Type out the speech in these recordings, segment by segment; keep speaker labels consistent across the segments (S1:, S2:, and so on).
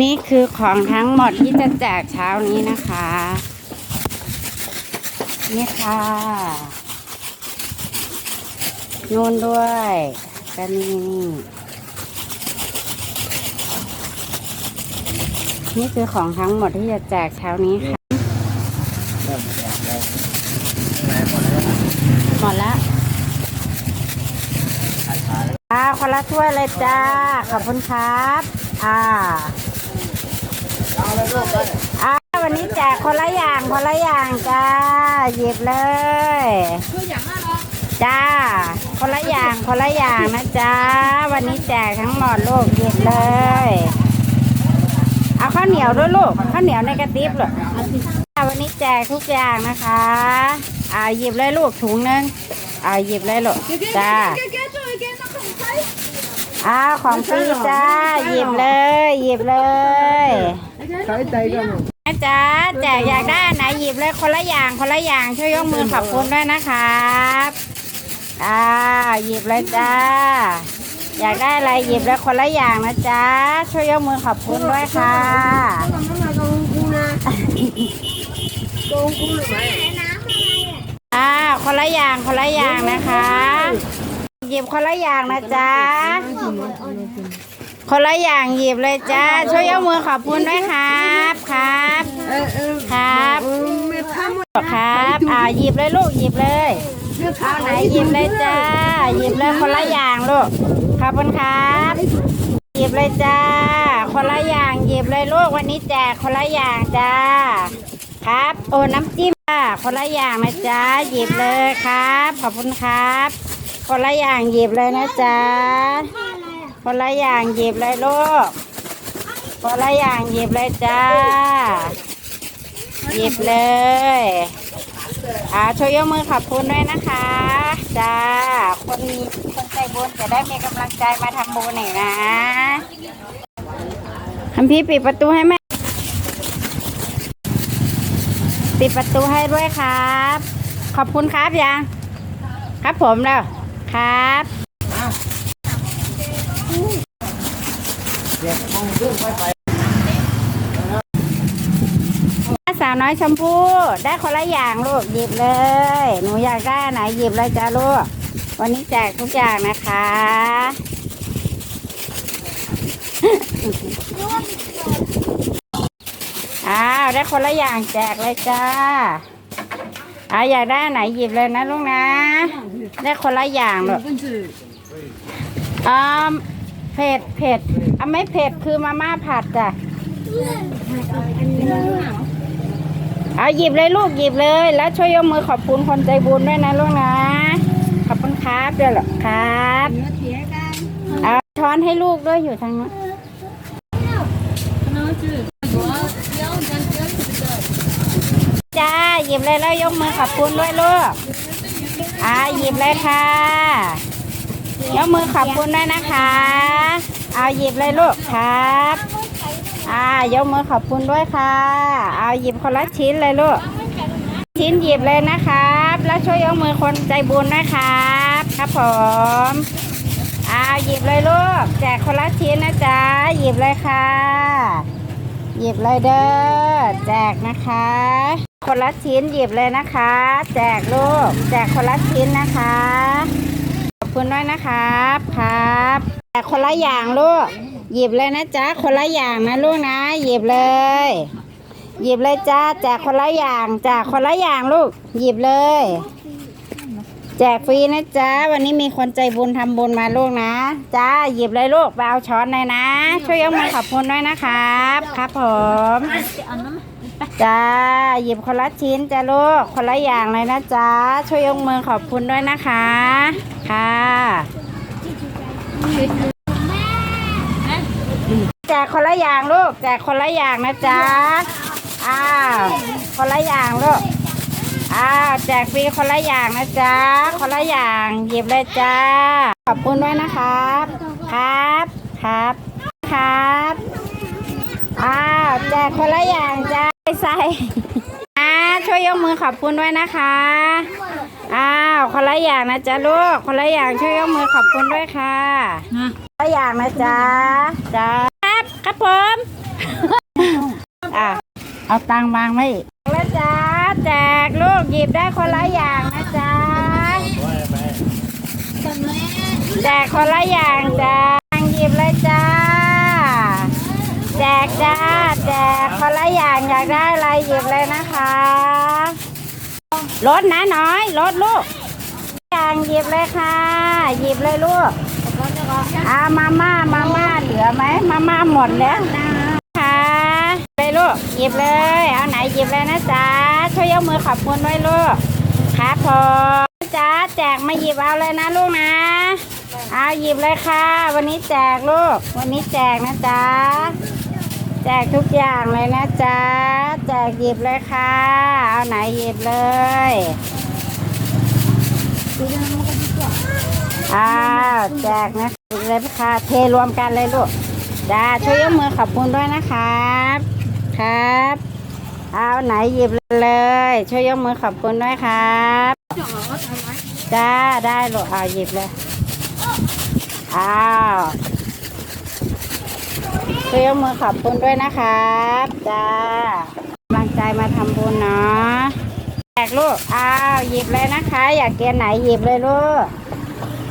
S1: นี่คือของทั้งหมดที่จะแจกเช้านี้นะคะ นี่ค่ะนูนด้วยก็นี่นี่คือของทั้งหมดที่จะแจกเช้านี้ค่ะหมดแล้วอ่าคนละถ้วยเลยจ้า ขอบคุณครับ อ่า อ่าวันนี้แจกคนละอย่างคนละอย่างจ้าหยิบเลยจ้า คนละอย่างคนละอย่างนะจ้าวันนี้แจกทั้งหมดลูกหยิบเลย เอาข้าวเหนียวด้วยลูกข้าวเหนียวในกระติบเหรอวันนี้แจกทุกอย่างนะคะ อ่าหยิบเลยลูกถุงนึงอ่าหยิบเลยลูกจ้าอ้าวของฟรีจ้าหยิบเลย หยิบเลย แม่จ้าแจกอยากได้อันไหนหยิบเลยคนละอย่างคนละอย่างช่วยยกมือขอบคุณด้วยนะครับอ่าหยิบเลยจ้า อยากได้อะไรหยิบเลยคนละอย่างนะจ้าช่วยยกมือขอบคุณด้วยค่ะอ่าคนละอย่างคนละอย่างนะคะ หยิบคนละอย่างนะจ๊ะ คนละอย่างหยิบเลยจ้า ช่วยยกมือขอบคุณด้วยครับครับครับครับอ่าหยิบเลยลูกหยิบเลยเอาไหนหยิบเลยจ้า หยิบเลยคนละอย่างลูกขอบคุณครับหยิบเลยจ้า คนละอย่างหยิบเลยลูกวันนี้แจกคนละอย่างจ้า ครับโอ้น้ำจิ้มค่ะคนละอย่างนะจ๊ะหยิบเลยครับ ขอบคุณครับ คนละอย่างหยิบเลยนะจ๊ะ คนละอย่างหยิบเลยลูกคนละอย่างหยิบเลยจ้า หยิบเลย อ่าช่วยยกมือขอบคุณด้วยนะคะ จ้า คนมีคนใจบุญจะได้มีกำลังใจมาทำบุญหน่อยนะคัมพี่ปิดประตูให้แม่ ปิดประตูให้ด้วยครับ ขอบคุณครับยัง ครับผมแล้วครับ สาวน้อยชมพู่ได้คนละอย่างลูกหยิบเลย หนูอยากได้ไหนหยิบเลยจ้าลูก วันนี้แจกทุกอย่างนะคะอ้าวได้คนละอย่างแจกเลยจ้าอาอยากได้ไหนหยิบเลยนะลูกนะ ได้คนละอย่างลูกอ่าเผ็ดเผ็ด อะไม่เผ็ดคือมาม่าผัดจ้ะเอาหยิบเลยลูกหยิบเลย แล้วช่วยยกมือขอบคุณคนใจบุญด้วยนะลูกนะ ขอบคุณครับเดี๋ยวหรอครับเอาช้อนให้ลูกด้วยอยู่ทางนู้นจ้าหยิบเลยแล้วยกมือขอบคุณด้วยลูกอ่าหยิบเลยค่ะ ยกมือขอบคุณด้วยนะคะ เอาหยิบเลยลูกครับ อ่ายกมือขอบคุณด้วยค่ะ เอาหยิบคนละชิ้นเลยลูก ชิ้นหยิบเลยนะครับ แล้วช่วยยกมือคนใจบุญนะครับ ครับผมเอาหยิบเลยลูก แจกคนละชิ้นนะจ๊ะ หยิบเลยค่ะ หยิบเลยเด้อ แจกนะคะคนละชิ้นหยิบเลยนะคะ แจกลูก แจกคนละชิ้นนะคะ คุณด้วยนะครับครับแจกคนละอย่างลูกหยิบเลยนะจ๊ะคนละอย่างนะลูกนะ หยิบเลย หยิบเลยจ้าแจกคนละอย่างจ้าคนละอย่างลูก หยิบเลย แจกฟรีนะจ๊ะวันนี้มีคนใจบุญทำบุญมาลูกนะจ้าหยิบเลยลูกไปเอาช้อนเลยนะ ช่วยยกมือขอบคุณด้วยนะครับ ครับผม จ้าหยิบคนละชิ้นจ้าลูกคนละอย่างเลยนะจ๊ะช่วยยกมือขอบคุณด้วยนะคะ ค่ะแจกคนละอย่างลูกแจกคนละอย่างนะจ๊ะอ้าวคนละอย่างลูกอ้าวแจกฟรีคนละอย่างนะจ๊ะคนละอย่างหยิบเลยจ้าขอบคุณด้วยนะครับ ครับครับครับอ้าวแจกคนละอย่างจ้า ใส่อ่าช่วยยกมือขอบคุณด้วยนะคะอ้าวคนละอย่างนะจ๊ะลูกคนละอย่างช่วยยกมือขอบคุณด้วยค่ะคนละอย่างนะจ๊ะจ้าครับครับผมอะเอาตังค์วางไว้อีกแล้วจ้าแจกลูกหยิบได้คนละอย่างนะจ๊ะแจกคนละอย่างจ้าหยิบเลยจ้า แจกจ้าแจกคนละอย่างอยากได้อะไรหยิบเลยนะคะลดนะน้อยลดลูกอย่างหยิบเลยค่ะ หยิบเลยลูกอามาม่ามาม่าเหลือไหมมาม่าหมดแล้วค่ะเลยลูกหยิบเลยเอาไหนหยิบเลยนะจ๊ะช่วยยกมือขอบคุณด้วยลูกครับผมจ้าแจกมาหยิบเอาเลยนะลูกนะเอาหยิบเลยค่ะ วันนี้แจกลูก วันนี้แจกนะจ๊ะ จกทุกอย่างเลยนะจ๊ะ แจกหยิบเลยค่ะ เอาไหนหยิบเลยอ้าวแจกนะเลยค่ะ เทรวมกันเลยลูกจ้าช่วยยกมือขอบคุณด้วยนะครับ ครับ เอาไหนหยิบเลย ช่วยยกมือขอบคุณด้วยครับจ้าได้ลูกเอาหยิบเลยอ้าว ช่วยยกมือขอบคุณด้วยนะครับจ้ากำลังใจมาทำบุญเนาะแจกลูกอ้าวหยิบเลยนะคะ อยากเกียนไหนหยิบเลยลูก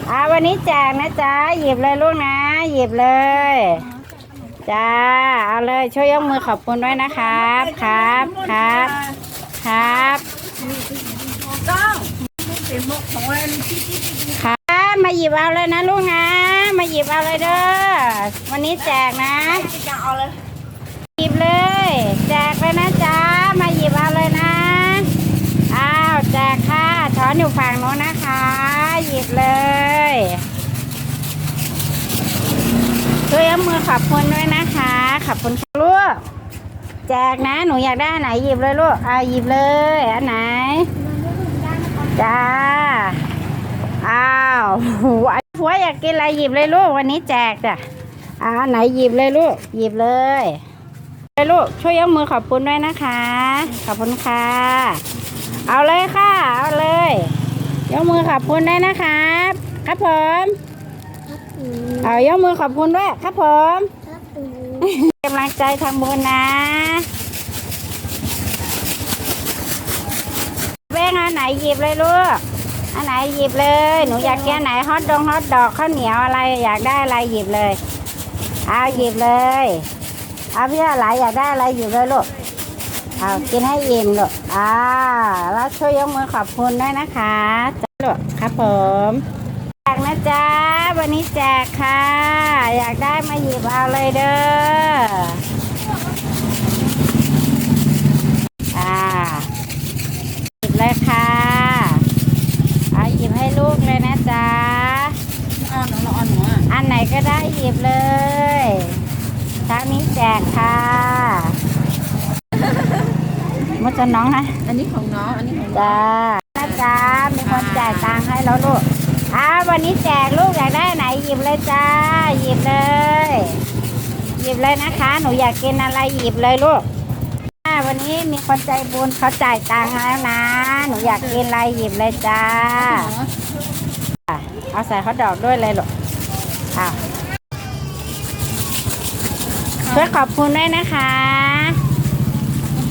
S1: อ้าววันนี้แจกนะจ๊ะหยิบเลยลูกนะ หยิบเลยจ้าเอาเลยช่วยยกมือขอบคุณด้วยนะครับครับครับครับครับ มาหยิบเอาเลยนะลูกนะ มาหยิบเอาเลยเด้อ วันนี้แจกนะหยิบเลย แจกเลยนะจ๊ะ มาหยิบเอาเลยนะ อ้าวแจกค่ะ ช้อนอยู่ฝั่งโน้นนะคะ หยิบเลยช่วยเอามือขอบคุณด้วยนะคะ ขอบคุณค่ะลูก แจกนะ หนูอยากได้อันไหนหยิบเลยลูก เอาหยิบเลย อันไหน จ้า อ้าวหัวหัวอยากกินอะไรหยิบเลยลูกวันนี้แจกจ้ะอ่าอันไหนหยิบเลยลูกหยิบเลยเลยลูกช่วยยกมือขอบคุณด้วยนะคะ ขอบคุณค่ะ เอาเลยค่ะ เอาเลยยกมือขอบคุณด้วยนะครับ ครับผมเอายกมือขอบคุณด้วยครับผมกำลังใจทำบุญนะเบ้งอันไหนหยิบเลยลูก อันไหนหยิบเลย หนูอยากกินอันไหนฮอตดองฮอตดอกข้าวเหนียวอะไรอยากได้อะไรหยิบเลย เอาหยิบเลยเอาพี่อะไรอยากได้อะไรหยิบเลยลูกเอากินให้อิ่มลูกอ่าแล้วช่วยยกมือขอบคุณด้วยนะคะจ้าลูกครับผมแจกนะจ๊ะวันนี้แจกค่ะ อยากได้มาหยิบเอาเลยเด้ออ่าหยิบเลยค่ะ ลูกเลยนะจ๊ะ
S2: อ่อนหนูอ่อนหนูอะ
S1: อันไหนก็ได้หยิบเลยเช้านี้แจกค่ะมุดจะน้องนะ
S2: อันนี้ของน้อง อันนี้ของน้อง
S1: จ้านะจ๊ะมีคนจ่ายตังค์ให้แล้วลูกอ้าววันนี้แจกลูกอยากได้ไหนหยิบเลยจ้า หยิบเลย หยิบเลยนะคะ หนูอยากกินอะไรหยิบเลยลูกอ่า วันนี้มีคนใจบุญเขาจ่ายตังค์ให้แล้วนะ หนูอยากกินอะไรหยิบเลยจ้าอะเอาใส่ฮอทดอกด้วยเลยลูกอะช่วยขอบคุณด้วยนะคะ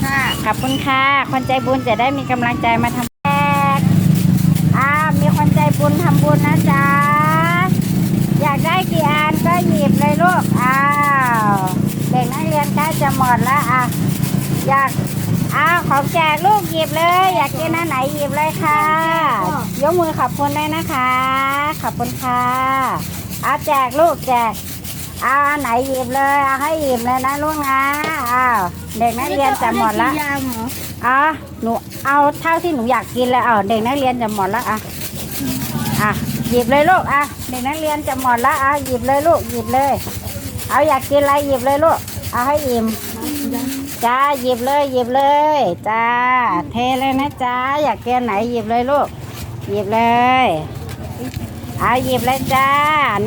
S2: ค่ะ
S1: ขอบคุณค่ะ คนใจบุญจะได้มีกำลังใจมาทำแจกอ่ามีคนใจบุญทำบุญนะจ๊ะ อยากได้กี่อันก็หยิบเลยลูก อ้าว เด็กนักเรียนใกล้จะหมดแล้วอะ อยากอ้าวของแจกลูกหยิบเลย อยากกินอันไหนหยิบเลยค่ะ ยกมือขอบคุณด้วยนะคะ ขอบคุณค่ะเอาแจกลูกแจกเอาอันไหนหยิบเลยเอาให้หยิบเลยนะลูกนะอ้าวเด็กนักเรียนจะหมดละ
S2: เหรอ
S1: อะหนูเอาเท่าที่หนูอยากกินเลยเอาเด็กนักเรียนจะหมดล้วอะอะหยิบเลยลูกอะเด็กนักเรียนจะหมดล้วอะหยิบเลยลูกหยิบเลย เอาอยากกินอะไรหยิบเลยลูกเอาให้อิ่ม จ้าหยิบเลยหยิบเลยจ้าเทเลยนะจ้าอยากกินไหนหยิบเลยลูกหยิบเลยเอาหยิบเลยจ้า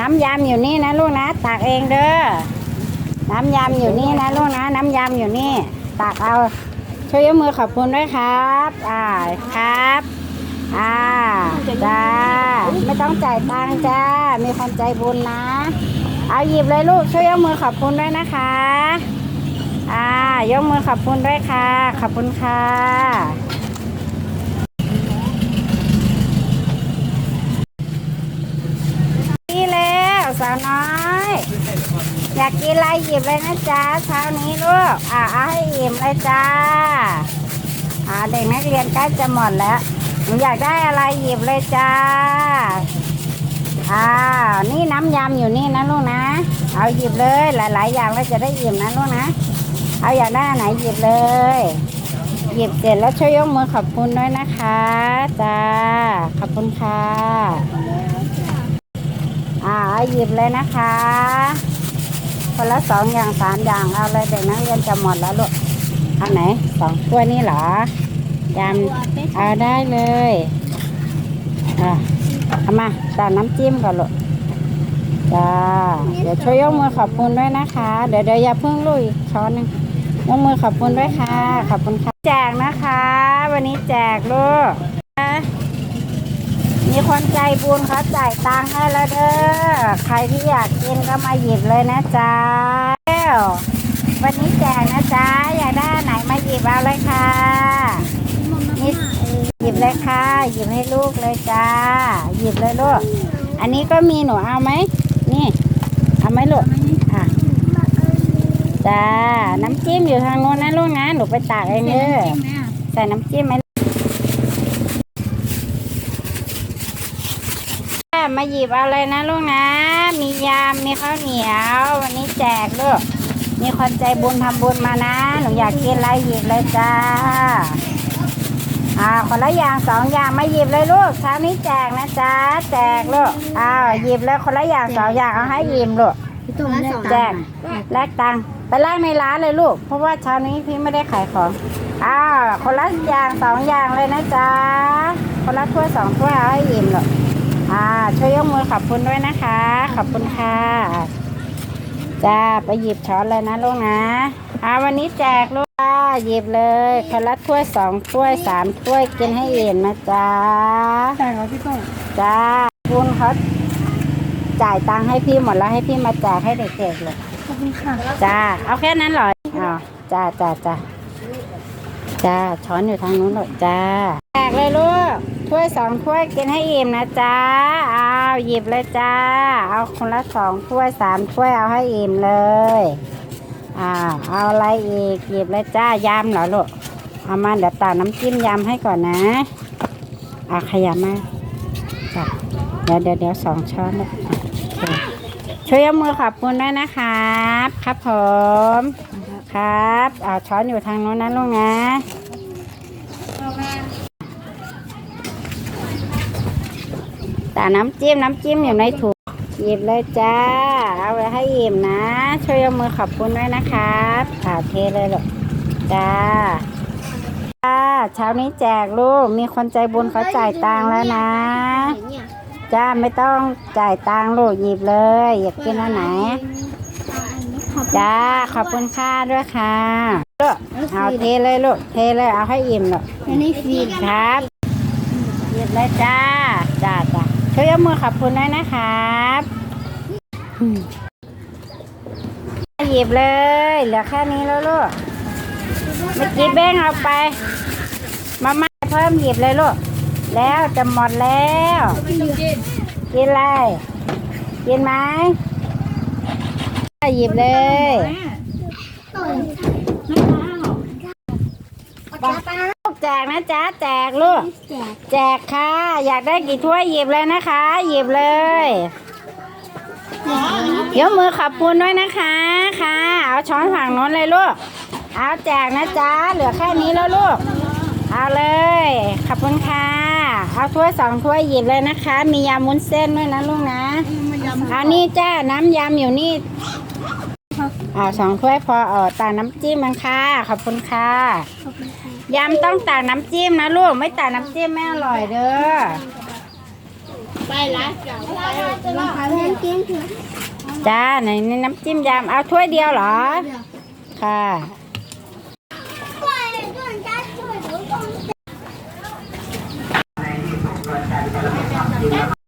S1: น้ำยำอยู่นี่นะลูกนะตักเองเด้อน้ำยำอยู่นี่นะลูกนะน้ำยำอยู่นี่ ตักเอาช่วยยกมือขอบคุณด้วยครับอ่าครับอ่าจ้าไม่ต้องจ่ายตังค์จ้ามีคนใจบุญนะ เอาหยิบเลยลูกช่วยยกมือขอบคุณด้วยนะคะ อ่ายกมือขอบคุณด้วยค่ะ ขอบคุณค่ะนี่แล้วสาวน้อย อยากกินอะไรหยิบเลยนะจ๊ะเช้านี้ลูกอ่าเอาให้อิ่มเลยจ้าอ่าเด็กนักเรียนใกล้จะหมดแล้วหนูอยากได้อะไรหยิบเลยจ้าอ้าวนี่น้ำยำอยู่นี่นะลูกนะ เอาหยิบเลยหลาย ๆ อย่างแล้วจะได้อิ่มนะลูกนะ เอาอยากได้อันไหนหยิบเลย หยิบเสร็จแล้วช่วยยกมือขอบคุณด้วยนะคะจ้าขอบคุณค่ะอ่าหยิบเลยนะคะ คนละสองอย่างสามอย่างเอาเลยเด็กนักเรียนจะหมดแล้วลูกอันไหนสองถ้วยนี่เหรอยำเอาได้เลยอะเอามาตัดน้ำจิ้มก่อนลูกจ้า เดี๋ยวช่วยยกมือขอบคุณด้วยนะคะ เดี๋ยวเดี๋ยวอย่าเพิ่งลุยช้อนหนึง ยกมือขอบคุณด้วยค่ะ ขอบคุณค่ะ แจกนะคะ วันนี้แจกลูกมีคนใจบุญเขาจ่ายตังค์ให้แล้วเด้อ ใครที่อยากกินก็มาหยิบเลยนะจ๊ะวันนี้แจกนะจ๊ะ อยากได้ไหนมาหยิบเอาเลยค่ะนี่หยิบเลยค่ะ หยิบให้ลูกเลยจ้า หยิบเลยลูก อันนี้ก็มีหนูเอาไหม นี่ เอาไหมลูก อะ จ้า น้ำจิ้มอยู่ทางโน้นนะลูกนะ หนูไปตากเองเด้อใส่น้ำจิ้มไหมมาหยิบเอาเลยนะลูกนะ มียำมีข้าวเหนียว วันนี้แจกลูก มีคนใจบุญทำบุญมานะ หนูอยากกินอะไรหยิบเลยจ้า อ่า คนละอย่างสองอย่างมาหยิบเลยลูกเช้านี้แจกนะจ๊ะแจกลูก อ้าวหยิบเลยคนละอย่างสองอย่างเอาให้หยิบลูก แจกแลกตังค์ไปแลกในร้านเลยลูก เพราะว่าเช้านี้พี่ไม่ได้ขายของอ้าวคนละอย่างสองอย่างเลยนะจ๊ะคนละถ้วยสองถ้วยเอาให้อิ่มหรอกอ่าช่วยยกมือขอบคุณด้วยนะคะ ขอบคุณค่ะจ้าไปหยิบช้อนเลยนะลูกนะอ่าวันนี้แจกลูกจ้าหยิบเลยคนละถ้วยสองถ้วยสามถ้วยกินให้อิ่มนะจ๊ะ
S2: ใช่ครับพี่ต้น
S1: จ้าคุณเขา จ่ายตังค์ให้พี่หมดแล้วให้พี่มาแจกให้เด็กๆเลย
S2: ขอบคุณค่ะ
S1: จ้าเอาแค่นั้นเหรออ้าวจ้าจ้าจ้าจ้าช้อนอยู่ทางนู้นหรอกจ้าแจกเลยลูกถ้วยสองถ้วยกินให้อิ่มนะจ้าเอาหยิบเลยจ้า เอาคนละสองถ้วยสามถ้วยเอาให้อิ่มเลยอ้าวเอาอะไรอีกหยิบเลยจ้ายำเหรอลูกเอามาเดี๋ยวตาน้ำจิ้มยำให้ก่อนนะเอาขยับมาจ้ะเดี๋ยวเดี๋ยวเดี๋ยวสองช้อนนะอะโอเค ช่วยยกมือขอบคุณด้วยนะครับ ครับผมครับเอาช้อนอยู่ทางโน้นนะลูกนะแต่น้ำจิ้มน้ำจิ้มอยู่ในถุงหยิบเลยจ้า เอาไว้ให้อิ่มนะ ช่วยยกมือขอบคุณด้วยนะครับอ่าเทเลยลูกจ้าจ้าเช้านี้แจกลูก มีคนใจบุญเขาจ่ายตังค์แล้วนะ จ้าไม่ต้องจ่ายตังค์ลูกหยิบเลย อยากกินอันไหน จ้าขอบคุณค่าด้วยค่ะลูกเอาเทเลยลูกเทเลยเอาให้อิ่มลูก
S2: อันนี้ฟรี
S1: ครับหยิบเลยจ้าจ้าจ้าช่วยยกมือขอบคุณด้วยนะครับอืมหยิบเลยเหลือแค่นี้แล้วลูกเมื่อกี้เบ้งเอาไป มาม่าเพิ่มหยิบเลยลูก แล้วจะหมดแล้ว กินอะไร กินไหมหยิบเลยลูกแจกนะจ๊ะแจกลูก แจกค่ะ อยากได้กี่ถ้วยหยิบเลยนะคะ หยิบเลยยกมือขอบคุณด้วยนะคะค่ะ เอาช้อนฝั่งโน้นเลยลูก เอาแจกนะจ๊ะเหลือแค่นี้แล้วลูก เอาเลย ขอบคุณค่ะ เอาถ้วยสองถ้วยหยิบเลยนะคะ มียำมุ้นเส้นด้วยนะลูกนะ
S2: มายำ
S1: เอานี่จ้าน้ำยำอยู่นี่เอาสองถ้วยพอเออตากน้ำจิ้มมันค่ะ ขอบคุณค่ะยำต้องตากน้ำจิ้มนะลูก ไม่ตากน้ำจิ้มไม่อร่อยเด้อ
S2: ไปละราคาเล่นกินคือ
S1: จ้าไหนนี่น้ำจิ้มยำเอาถ้วยเดียวเหรอ ค่ะ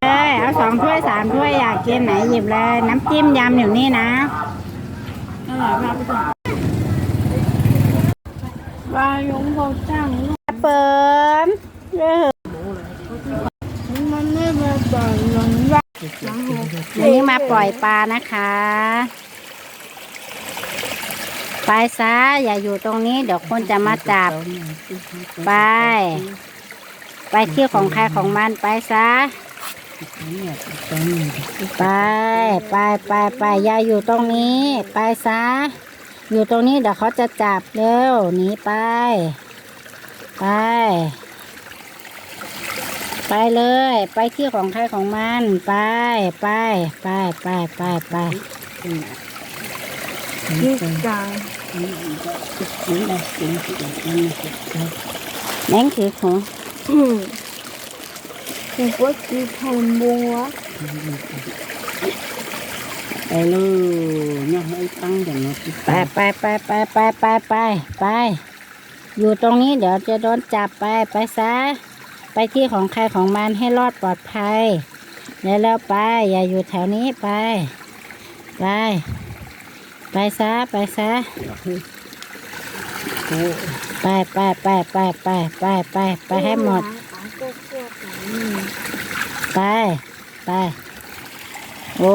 S1: เอ้ยเอา สองถ้วยสามถ้วยอยากกินไหนหยิบเลย น้ำจิ้มยำอยู่นี่นะ
S2: อร่อยมากพี่ต้นปลายงเขาจ้าง
S1: เปิมเออ
S2: มันไม่มาปล่อยลงยา
S1: วันนี้มาปล่อยปลานะคะไปซะอย่าอยู่ตรงนี้ เดี๋ยวคนจะมาจับ ไป ไปที่ของใครของมันไปซะ ไปไปไปไปอย่าอยู่ตรงนี้ ไปซะอยู่ตรงนี้เดี๋ยวเขาจะจับเร็วหนีไป ไป ไปเลย ไปที่ของใครของมัน ไปไปไปไปไปไป
S2: ที่กลาง
S1: แม่งถือของ
S2: อืมคือว่าคือทนบัว
S1: ไปเลยเนี่ยให้ตั้งอย่างนี้ไปไปไปไปไปไปไปไป อยู่ตรงนี้เดี๋ยวจะโดนจับไปไปซะ ไปที่ของใครของมันให้รอดปลอดภัยแล้วแล้วไป อย่าอยู่แถวนี้ไป ไป ไปซะไปซะไปไปไปไปไปไปไปไปให้หมด ไป ไป โอ้